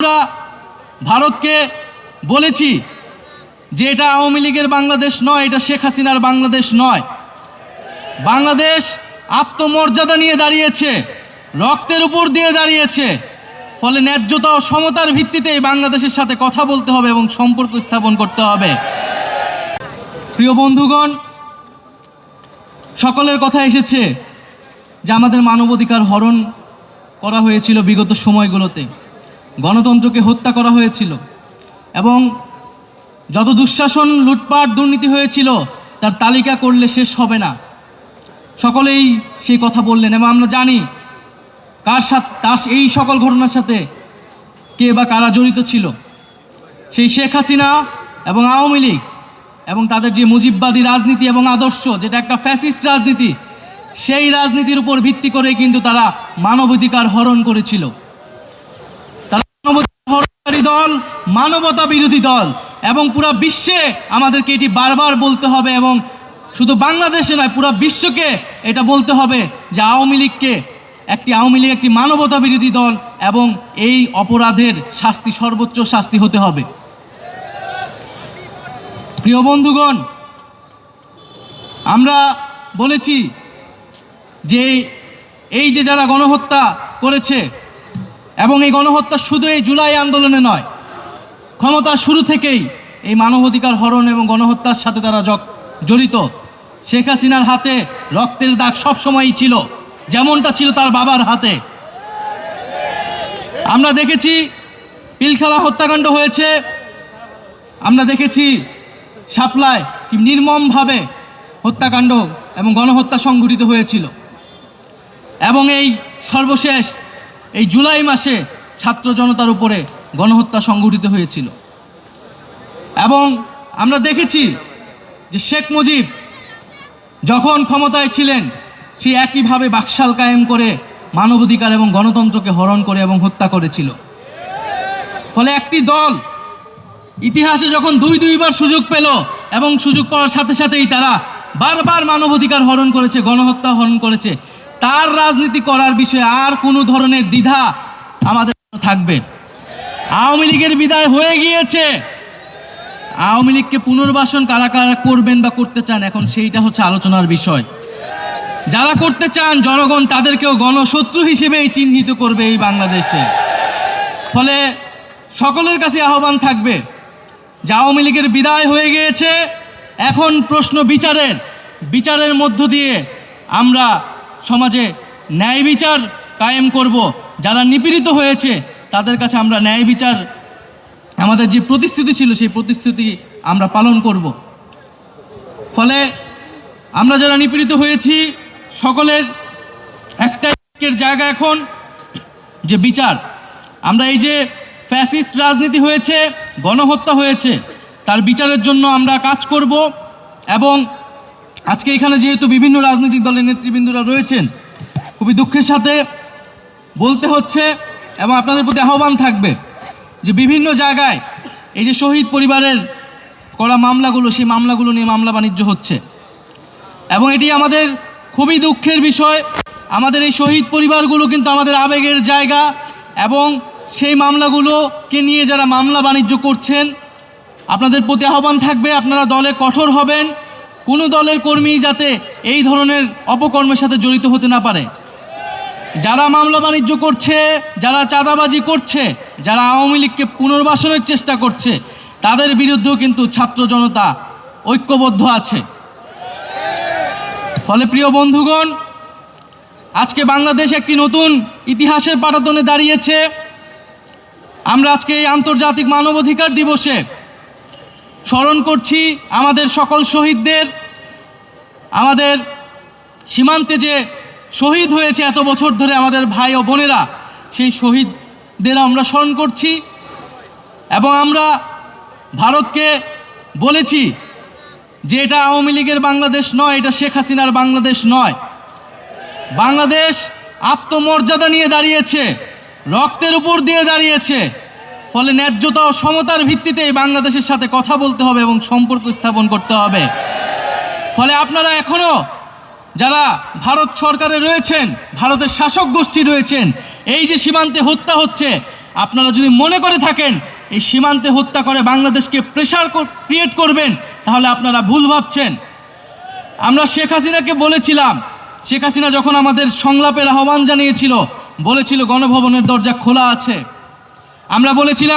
আমরা ভারতকে বলেছি যে এটা আওয়ামী লীগের বাংলাদেশ নয়, এটা শেখ হাসিনার বাংলাদেশ নয়। বাংলাদেশ আত্মমর্যাদা নিয়ে দাঁড়িয়েছে, রক্তের উপর দিয়ে দাঁড়িয়েছে, ফলে ন্যায্যতা ও সমতার ভিত্তিতে বাংলাদেশের সাথে কথা বলতে হবে এবং সম্পর্ক স্থাপন করতে হবে। প্রিয় বন্ধুগণ, সকলের কথা এসেছে যে আমাদের মানবাধিকার হরণ করা হয়েছিল বিগত সময়গুলোতে। গণতন্ত্রকে হত্যা করা হয়েছিল এবং যত দুঃশাসন, লুটপাট, দুর্নীতি হয়েছিল, তার তালিকা করলে শেষ হবে না। সকলেই সেই কথা বললেন এবং আমরা জানি কার সাথে, তার এই সকল ঘটনার সাথে কে বা কারা জড়িত ছিল। সেই শেখ হাসিনা এবং আওয়ামী লীগ এবং তাদের যে মুজিববাদী রাজনীতি এবং আদর্শ, যেটা একটা ফ্যাসিস্ট রাজনীতি, সেই রাজনীতির উপর ভিত্তি করে কিন্তু তারা মানবাধিকার হরণ করেছিল তারা মানবাধিকার হরণকারী দল মানবতা বিরোধী দল এবং পুরো বিশ্বে আমাদেরকে এটি বারবার বলতে হবে এবং শুধু বাংলাদেশে নয়, পুরো বিশ্বকে এটা বলতে হবে যে আওয়ামী লীগকে একটি, আওয়ামী লীগ একটি মানবতা বিরোধী দল এবং এই অপরাধের শাস্তি, সর্বোচ্চ শাস্তি হতে হবে। প্রিয় বন্ধুগণ, আমরা বলেছি যে এই যে যারা গণহত্যা করেছে এবং এই গণহত্যা শুধু এই জুলাই আন্দোলনে নয় ক্ষমতা শুরু থেকেই এই মানবাধিকার হরণ এবং গণহত্যার সাথে তারা জড়িত। শেখ হাসিনার হাতে রক্তের দাগ সবসময়ই ছিল। যেমনটা ছিল তার বাবার হাতে। আমরা দেখেছি পিলখালা হত্যাকাণ্ড হয়েছে। আমরা দেখেছি শাপলায় কি নির্মমভাবে হত্যাকাণ্ড এবং গণহত্যা সংঘটিত হয়েছিল। এবং এই সর্বশেষ এই জুলাই মাসে ছাত্র জনতার উপরে গণহত্যা সংঘটিত হয়েছিল। এবং আমরা দেখেছি যে শেখ মুজিব যখন ক্ষমতায় ছিলেন, সে একইভাবে বাকশাল কায়েম করে মানবাধিকার এবং গণতন্ত্রকে হরণ করে এবং হত্যা করেছিল। ফলে একটি দল ইতিহাসে যখন দুই দুইবার সুযোগ পেল এবং সুযোগ পাওয়ার সাথে সাথেই তারা বারবার মানবাধিকার হরণ করেছে, গণহত্যা হরণ করেছে, তার রাজনীতি করার বিষয়ে আর কোনো ধরনের দ্বিধা আমাদের থাকবে আওয়ামী লীগের বিদায় হয়ে গিয়েছে। আওয়ামী লীগকে পুনর্বাসন কারা কারা করবেন বা করতে চান, এখন সেইটা হচ্ছে আলোচনার বিষয়। যারা করতে চান, জনগণ তাদেরকেও গণশত্রু হিসেবেই চিহ্নিত করবে এই বাংলাদেশে। ফলে সকলের কাছে আহ্বান থাকবে যে আওয়ামী লীগের বিদায় হয়ে গিয়েছে। এখন প্রশ্ন বিচারের। বিচারের মধ্য দিয়ে আমরা সমাজে ন্যায় বিচার কায়েম করব। যারা নিপীড়িত হয়েছে তাদের কাছে আমরা ন্যায় বিচার, আমাদের যে প্রতিশ্রুতি ছিল, সেই প্রতিশ্রুতি আমরা পালন করব। ফলে আমরা যারা নিপীড়িত হয়েছি, সকলের একটা ঐক্যের জায়গা এখন যে বিচার। আমরা এই যে ফ্যাসিস্ট রাজনীতি হয়েছে, গণহত্যা হয়েছে, তার বিচারের জন্য আমরা কাজ করব এবং আজকে এখানে যেহেতু বিভিন্ন রাজনৈতিক দলের নেতৃবৃন্দরা রয়েছেন, খুবই দুঃখের সাথে বলতে হচ্ছে এবং আপনাদের প্রতি আহ্বান থাকবে যে বিভিন্ন জায়গায় এই যে শহীদ পরিবারের করা মামলাগুলো, সেই মামলাগুলো নিয়ে মামলা বাণিজ্য হচ্ছে। এবং এটি আমাদের খুবই দুঃখের বিষয়। আমাদের এই শহীদ পরিবারগুলো কিন্তু আমাদের আবেগের জায়গা এবং সেই মামলাগুলোকে নিয়ে যারা মামলা বাণিজ্য করছেন, আপনাদের প্রতি আহ্বান থাকবে, আপনারা দলে কঠোর হবেন। কোনো দলের কর্মী যাতে এই ধরনের অপকর্মের সাথে জড়িত হতে না পারে। যারা মামলা বাণিজ্য করছে, যারা চাঁদাবাজি করছে, যারা আওয়ামী লীগকে পুনর্বাসনের চেষ্টা করছে, তাদের বিরুদ্ধেও কিন্তু ছাত্র জনতা ঐক্যবদ্ধ আছে। ফলে প্রিয় বন্ধুগণ, আজকে বাংলাদেশ একটি নতুন ইতিহাসের পাটাতনে দাঁড়িয়েছে। আমরা আজকে এই আন্তর্জাতিক মানবাধিকার দিবসে স্মরণ করছি আমাদের সকল শহীদদের, আমাদের সীমান্তে যে শহীদ হয়েছে এত বছর ধরে আমাদের ভাই ও বোনেরা। সেই শহীদদের আমরা স্মরণ করছি এবং আমরা ভারতকে বলেছি যে এটা আওয়ামী লীগের বাংলাদেশ নয়, এটা শেখ হাসিনার বাংলাদেশ নয়। বাংলাদেশ আত্মমর্যাদা নিয়ে দাঁড়িয়েছে, রক্তের উপর দিয়ে দাঁড়িয়েছে। ফলে ন্যায্যতা ও সমতার ভিত্তিতে বাংলাদেশের সাথে কথা বলতে হবে এবং সম্পর্ক স্থাপন করতে হবে। ফলে আপনারা এখনও যারা ভারত সরকারে রয়েছেন, ভারতের শাসক গোষ্ঠী রয়েছেন, এই যে সীমান্তে হত্যা হচ্ছে, আপনারা যদি মনে করে থাকেন, এই সীমান্তে হত্যা করে বাংলাদেশকে প্রেশার ক্রিয়েট করবেন, তাহলে আপনারা ভুল ভাবছেন। আমরা শেখ হাসিনাকে বলেছিলাম, শেখ হাসিনা যখন আমাদের সংলাপের আহ্বান জানিয়েছিল, বলেছিল গণভবনের দরজা খোলা আছে। আমরা বলেছিলাম